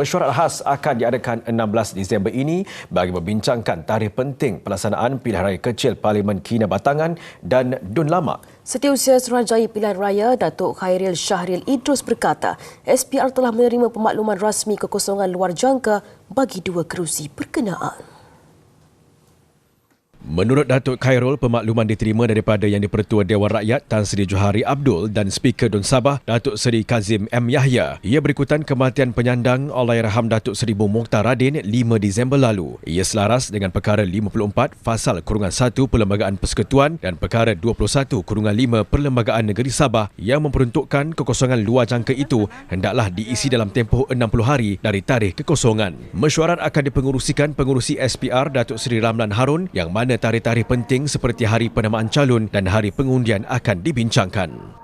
Mesyuarat khas akan diadakan 16 Disember ini bagi membincangkan tarikh penting pelaksanaan pilihan raya kecil Parlimen Kinabatangan dan Dun Lama. Setiausaha Suruhanjaya Pilihan Raya, Datuk Khairil Syahril Idrus berkata, SPR telah menerima pemakluman rasmi kekosongan luar jangka bagi dua kerusi berkenaan. Menurut Datuk Khairul, pemakluman diterima daripada Yang di-Pertua Dewan Rakyat Tan Sri Johari Abdul dan Speaker Dun Sabah Datuk Seri Kazim M. Yahya. Ia berikutan kematian penyandang Allahyarham Datuk Seri Bung Mokhtar Radin 5 Disember lalu. Ia selaras dengan perkara 54 Fasal Kurungan 1 Perlembagaan Persekutuan dan perkara 21 Kurungan 5 Perlembagaan Negeri Sabah yang memperuntukkan kekosongan luar jangka itu hendaklah diisi dalam tempoh 60 hari dari tarikh kekosongan. Mesyuarat akan dipengurusikan pengurusi SPR Datuk Seri Ramlan Harun yang mana tarikh-tarikh penting seperti hari penamaan calon dan hari pengundian akan dibincangkan.